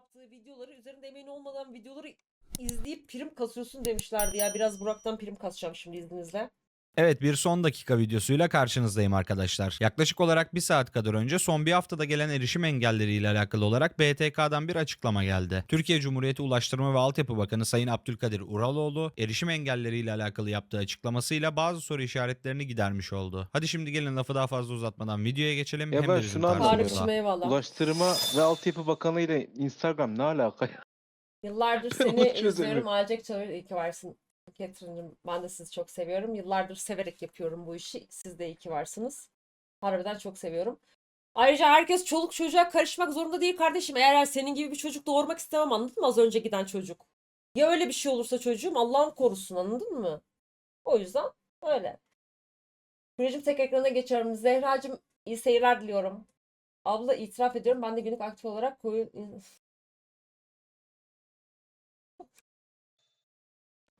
yaptığı videoları üzerinde emeğin olmadan videoları izleyip prim kasıyorsun demişlerdi ya. Biraz Burak'tan prim kasacağım şimdi izninizle. Evet bir son dakika videosuyla karşınızdayım arkadaşlar. Yaklaşık olarak bir saat kadar önce son bir haftada gelen erişim engelleriyle alakalı olarak BTK'dan bir açıklama geldi. Türkiye Cumhuriyeti Ulaştırma ve Altyapı Bakanı Sayın Abdülkadir Uraloğlu erişim engelleriyle alakalı yaptığı açıklamasıyla bazı soru işaretlerini gidermiş oldu. Hadi şimdi gelin lafı daha fazla uzatmadan videoya geçelim. Ya Hem ben de bizim şunu anlamıyorum. Tarık'cığım eyvallah. Ulaştırma ve Altyapı Bakanı ile Instagram ne alaka ya? Yıllardır seni çözemiyorum. izliyorum. Ailecek çağır. İyi ki varsın. Catherine'cim ben de sizi çok seviyorum. Yıllardır severek yapıyorum bu işi. Siz de iyi ki varsınız. Harbiden çok seviyorum. Ayrıca herkes çoluk çocuğa karışmak zorunda değil kardeşim. Eğer senin gibi bir çocuk doğurmak istemem anladın mı az önce giden çocuk? Ya öyle bir şey olursa çocuğum Allah'ım korusun anladın mı? O yüzden öyle. Sürecim tek ekrana geçiyorum. Zehracığım iyi seyirler diliyorum. Abla itiraf ediyorum ben de günlük aktif olarak koyu...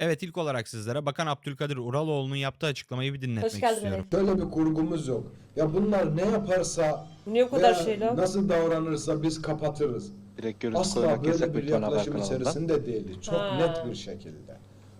Evet ilk olarak sizlere Bakan Abdülkadir Uraloğlu'nun yaptığı açıklamayı bir dinletmek Hoş geldin istiyorum. Böyle bir kurgumuz yok. Ya bunlar ne yaparsa niye bu kadar veya şey lan? nasıl davranırsa biz kapatırız. Direkt görüntü Asla böyle yasak bir yaklaşım içerisinde değiliz. Çok Ha. net bir şekilde.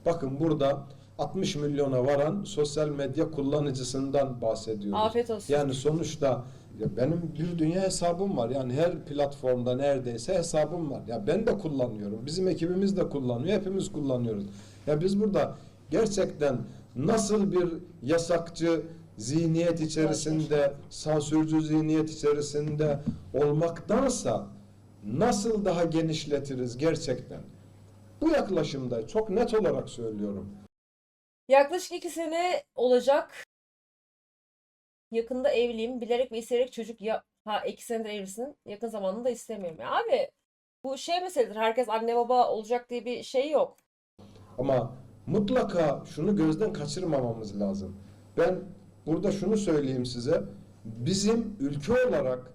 Bakın burada 60 milyona varan sosyal medya kullanıcısından bahsediyoruz. Afiyet olsun. Yani sonuçta ya benim bir dünya hesabım var. Yani her platformda neredeyse hesabım var. Ya ben de kullanıyorum. Bizim ekibimiz de kullanıyor. Hepimiz kullanıyoruz. Ya biz burada gerçekten nasıl bir yasakçı zihniyet içerisinde, sansürcü zihniyet içerisinde olmaktansa nasıl daha genişletiriz gerçekten? Bu yaklaşımda çok net olarak söylüyorum. Yaklaşık iki sene olacak. Yakında evliyim. Bilerek ve isteyerek çocuk ya ha iki senedir evlisin. Yakın zamanda da istemiyorum. Ya abi bu şey meseledir. Herkes anne baba olacak diye bir şey yok. Ama mutlaka şunu gözden kaçırmamamız lazım. Ben burada şunu söyleyeyim size. Bizim ülke olarak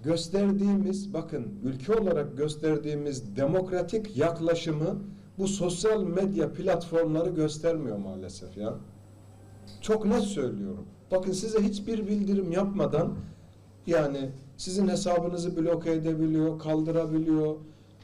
gösterdiğimiz, bakın ülke olarak gösterdiğimiz demokratik yaklaşımı bu sosyal medya platformları göstermiyor maalesef ya. Çok net söylüyorum. Bakın size hiçbir bildirim yapmadan yani sizin hesabınızı bloke edebiliyor, kaldırabiliyor.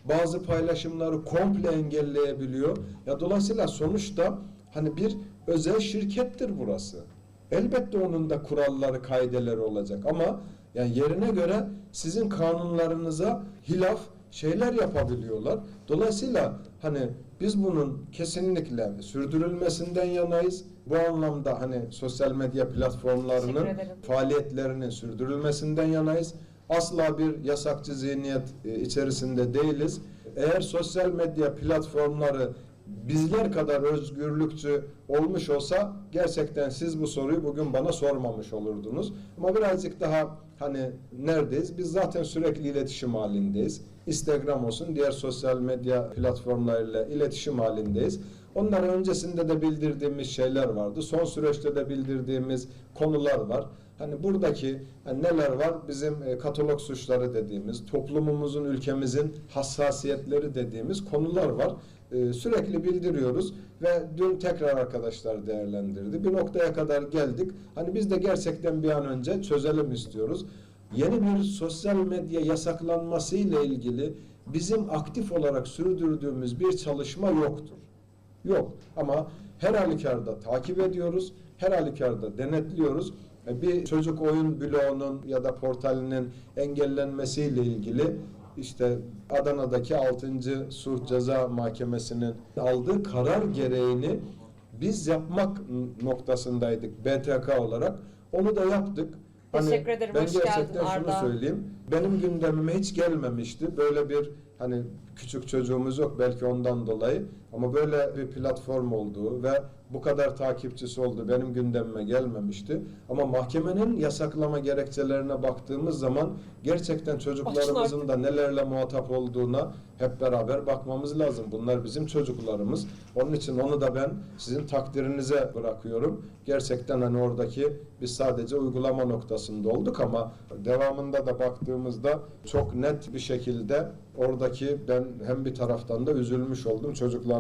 Bazı paylaşımları komple engelleyebiliyor. Ya dolayısıyla sonuçta hani bir özel şirkettir burası. Elbette onun da kuralları, kaideleri olacak ama yani yerine göre sizin kanunlarınıza hilaf şeyler yapabiliyorlar. Dolayısıyla hani biz bunun kesinlikle sürdürülmesinden yanayız. Bu anlamda hani sosyal medya platformlarının faaliyetlerinin sürdürülmesinden yanayız. Asla bir yasakçı zihniyet e, içerisinde değiliz. Eğer sosyal medya platformları bizler kadar özgürlükçü olmuş olsa gerçekten siz bu soruyu bugün bana sormamış olurdunuz. Ama birazcık daha hani neredeyiz? Biz zaten sürekli iletişim halindeyiz. Instagram olsun diğer sosyal medya platformlarıyla iletişim halindeyiz. Onların öncesinde de bildirdiğimiz şeyler vardı. Son süreçte de bildirdiğimiz konular var. Hani buradaki hani neler var? Bizim e, katalog suçları dediğimiz, toplumumuzun, ülkemizin hassasiyetleri dediğimiz konular var. E, sürekli bildiriyoruz ve dün tekrar arkadaşlar değerlendirdi. Bir noktaya kadar geldik. Hani biz de gerçekten bir an önce çözelim istiyoruz. Yeni bir sosyal medya yasaklanması ile ilgili bizim aktif olarak sürdürdüğümüz bir çalışma yoktur. Yok ama her halükarda takip ediyoruz, her halükarda denetliyoruz. E, Bir çocuk oyun bloğunun ya da portalinin engellenmesiyle ilgili işte Adana'daki 6. Sulh Ceza Mahkemesi'nin aldığı karar gereğini biz yapmak noktasındaydık BTK olarak. Onu da yaptık. Hani Teşekkür ederim, Ben hoş geldin gerçekten şunu Arda. söyleyeyim. Benim gündemime hiç gelmemişti. Böyle bir hani küçük çocuğumuz yok belki ondan dolayı ama böyle bir platform olduğu ve bu kadar takipçisi olduğu benim gündemime gelmemişti. Ama mahkemenin yasaklama gerekçelerine baktığımız zaman gerçekten çocuklarımızın da nelerle muhatap olduğuna hep beraber bakmamız lazım. Bunlar bizim çocuklarımız. Onun için onu da ben sizin takdirinize bırakıyorum. Gerçekten hani oradaki biz sadece uygulama noktasında olduk ama devamında da baktığımızda çok net bir şekilde oradaki ben hem bir taraftan da üzülmüş oldum.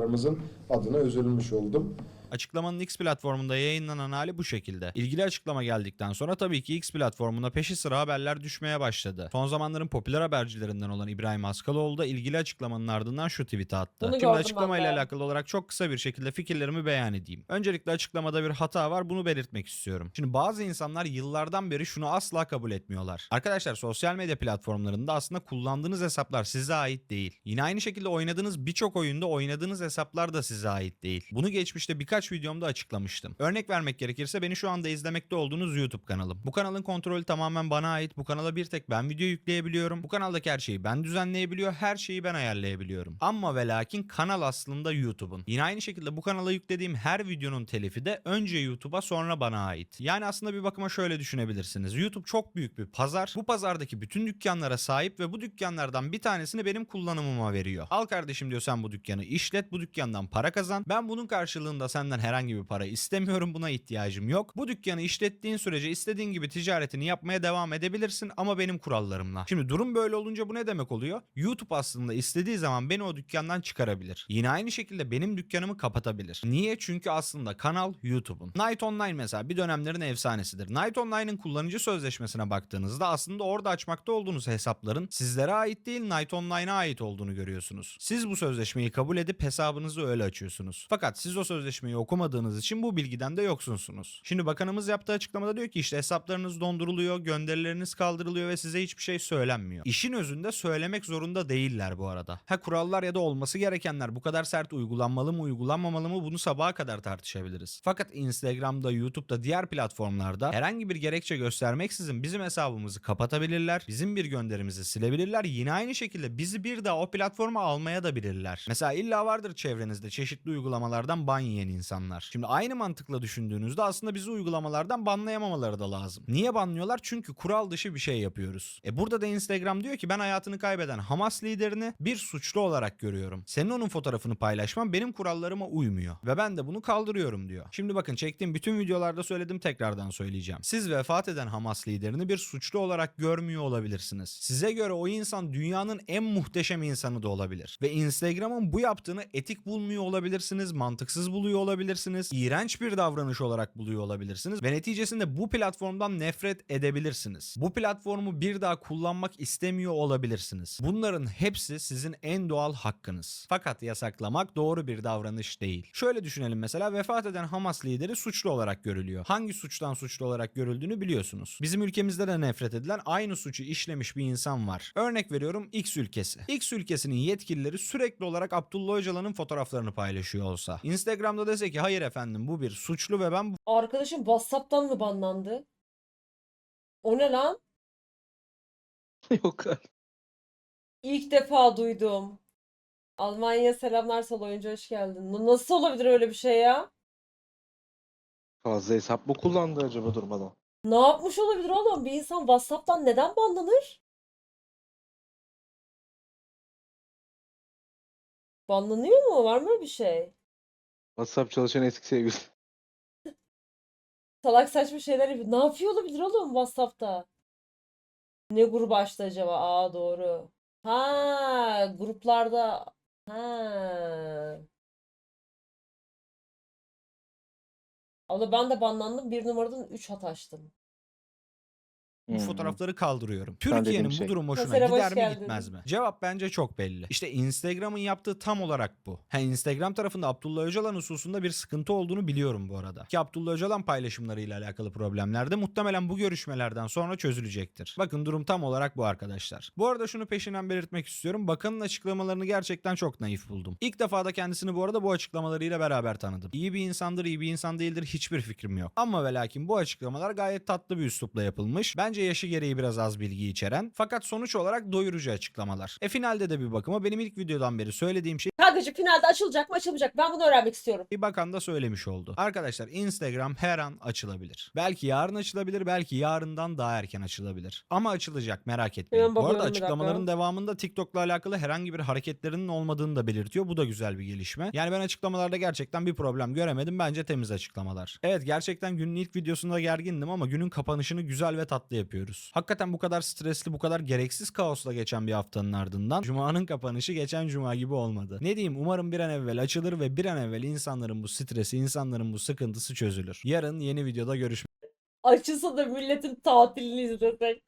Çocuklarımızın adına üzülmüş oldum. Açıklamanın X platformunda yayınlanan hali bu şekilde. İlgili açıklama geldikten sonra tabii ki X platformuna peşi sıra haberler düşmeye başladı. Son zamanların popüler habercilerinden olan İbrahim Askaloğlu da ilgili açıklamanın ardından şu tweet'i attı. Bunu Şimdi gördüm ben açıklamayla de. alakalı olarak çok kısa bir şekilde fikirlerimi beyan edeyim. Öncelikle açıklamada bir hata var bunu belirtmek istiyorum. Şimdi bazı insanlar yıllardan beri şunu asla kabul etmiyorlar. Arkadaşlar sosyal medya platformlarında aslında kullandığınız hesaplar size ait değil. Yine aynı şekilde oynadığınız birçok oyunda oynadığınız hesaplar da size ait değil. Bunu geçmişte birkaç videomda açıklamıştım. Örnek vermek gerekirse beni şu anda izlemekte olduğunuz YouTube kanalım. Bu kanalın kontrolü tamamen bana ait. Bu kanala bir tek ben video yükleyebiliyorum. Bu kanaldaki her şeyi ben düzenleyebiliyor. Her şeyi ben ayarlayabiliyorum. Ama ve lakin kanal aslında YouTube'un. Yine aynı şekilde bu kanala yüklediğim her videonun telifi de önce YouTube'a sonra bana ait. Yani aslında bir bakıma şöyle düşünebilirsiniz. YouTube çok büyük bir pazar. Bu pazardaki bütün dükkanlara sahip ve bu dükkanlardan bir tanesini benim kullanımıma veriyor. Al kardeşim diyor sen bu dükkanı işlet, bu dükkandan para kazan. Ben bunun karşılığında senden herhangi bir para istemiyorum. Buna ihtiyacım yok. Bu dükkanı işlettiğin sürece istediğin gibi ticaretini yapmaya devam edebilirsin ama benim kurallarımla. Şimdi durum böyle olunca bu ne demek oluyor? YouTube aslında istediği zaman beni o dükkandan çıkarabilir. Yine aynı şekilde benim dükkanımı kapatabilir. Niye? Çünkü aslında kanal YouTube'un. Night Online mesela bir dönemlerin efsanesidir. Night Online'ın kullanıcı sözleşmesine baktığınızda aslında orada açmakta olduğunuz hesapların sizlere ait değil Night Online'a ait olduğunu görüyorsunuz. Siz bu sözleşmeyi kabul edip hesabınızı öyle açıyorsunuz. Fakat siz o sözleşmeyi okumadığınız için bu bilgiden de yoksunsunuz. Şimdi bakanımız yaptığı açıklamada diyor ki işte hesaplarınız donduruluyor, gönderileriniz kaldırılıyor ve size hiçbir şey söylenmiyor. İşin özünde söylemek zorunda değiller bu arada. Ha kurallar ya da olması gerekenler bu kadar sert uygulanmalı mı uygulanmamalı mı bunu sabaha kadar tartışabiliriz. Fakat Instagram'da, YouTube'da, diğer platformlarda herhangi bir gerekçe göstermeksizin bizim hesabımızı kapatabilirler. Bizim bir gönderimizi silebilirler. Yine aynı şekilde bizi bir daha o platforma almaya da bilirler. Mesela illa vardır çevrenizde çeşitli uygulamalardan ban yiyen insanlar. Şimdi aynı mantıkla düşündüğünüzde aslında bizi uygulamalardan banlayamamaları da lazım. Niye banlıyorlar? Çünkü kural dışı bir şey yapıyoruz. E burada da Instagram diyor ki ben hayatını kaybeden Hamas liderini bir suçlu olarak görüyorum. Senin onun fotoğrafını paylaşman benim kurallarıma uymuyor. Ve ben de bunu kaldırıyorum diyor. Şimdi bakın çektiğim bütün videolarda söyledim tekrardan söyleyeceğim. Siz vefat eden Hamas liderini bir suçlu olarak görmüyor olabilirsiniz. Size göre o insan dünyanın en muhteşem insanı da olabilir. Ve Instagram'ın bu yaptığını etik bulmuyor olabilirsiniz, mantıksız buluyor olabilirsiniz, iğrenç bir davranış olarak buluyor olabilirsiniz ve neticesinde bu platformdan nefret edebilirsiniz. Bu platformu bir daha kullanmak istemiyor olabilirsiniz. Bunların hepsi sizin en doğal hakkınız. Fakat yasaklamak doğru bir davranış değil. Şöyle düşünelim mesela vefat eden Hamas lideri suçlu olarak görülüyor. Hangi suçtan suçlu olarak görüldüğünü biliyorsunuz. Bizim ülkemizde de nefret edilen aynı suçu işlemiş bir insan var. Örnek veriyorum X ülkesi. X ülkesinin yetkilileri sürekli olarak Abdullah Öcalan'ın fotoğraflarını paylaşıyor olsa. Instagram'da dese ki hayır efendim bu bir suçlu ve ben bu Arkadaşım WhatsApp'tan mı banlandı? O ne lan? Yok abi. İlk defa duydum. Almanya selamlar sol oyuncu hoş geldin. Nasıl olabilir öyle bir şey ya? Fazla hesap mı kullandı acaba durmadan? Ne yapmış olabilir oğlum? Bir insan WhatsApp'tan neden banlanır? Banlanıyor mu? Var mı öyle bir şey? WhatsApp çalışan eski sevgilisi. Salak saçma şeyler yapıyor. Ne yapıyor olabilir oğlum WhatsApp'ta? Ne grubu açtı acaba? Aa doğru. Ha, gruplarda. Ha. Abla ben de banlandım. Bir numaradan 3 hat açtım. Bu Hmm. fotoğrafları kaldırıyorum. Türkiye'nin bu şey. durum hoşuna Mesela hoş gider mi geldin. gitmez mi? Cevap bence çok belli. İşte Instagram'ın yaptığı tam olarak bu. Ha Instagram tarafında Abdullah Öcalan hususunda bir sıkıntı olduğunu biliyorum bu arada. Ki Abdullah Öcalan paylaşımlarıyla alakalı problemler de muhtemelen bu görüşmelerden sonra çözülecektir. Bakın durum tam olarak bu arkadaşlar. Bu arada şunu peşinden belirtmek istiyorum. Bakanın açıklamalarını gerçekten çok naif buldum. İlk defa da kendisini bu arada bu açıklamalarıyla beraber tanıdım. İyi bir insandır, iyi bir insan değildir hiçbir fikrim yok. Ama ve lakin bu açıklamalar gayet tatlı bir üslupla yapılmış. Bence yaşı gereği biraz az bilgi içeren fakat sonuç olarak doyurucu açıklamalar. E finalde de bir bakıma benim ilk videodan beri söylediğim şey Kankacığım finalde açılacak mı açılmayacak? Ben bunu öğrenmek istiyorum. bir bakan da söylemiş oldu. Arkadaşlar Instagram her an açılabilir. Belki yarın açılabilir, belki yarından daha erken açılabilir. Ama açılacak merak etmeyin. Hemen Bu arada bakıyorum bir açıklamaların devamında TikTok'la alakalı herhangi bir hareketlerinin olmadığını da belirtiyor. Bu da güzel bir gelişme. Yani ben açıklamalarda gerçekten bir problem göremedim. Bence temiz açıklamalar. Evet gerçekten günün ilk videosunda gergindim ama günün kapanışını güzel ve tatlı yapıyor. Yapıyoruz. Hakikaten bu kadar stresli, bu kadar gereksiz kaosla geçen bir haftanın ardından Cuma'nın kapanışı geçen Cuma gibi olmadı. Ne diyeyim umarım bir an evvel açılır ve bir an evvel insanların bu stresi, insanların bu sıkıntısı çözülür. Yarın yeni videoda görüşmek Açılsa da milletin tatilini izlesek.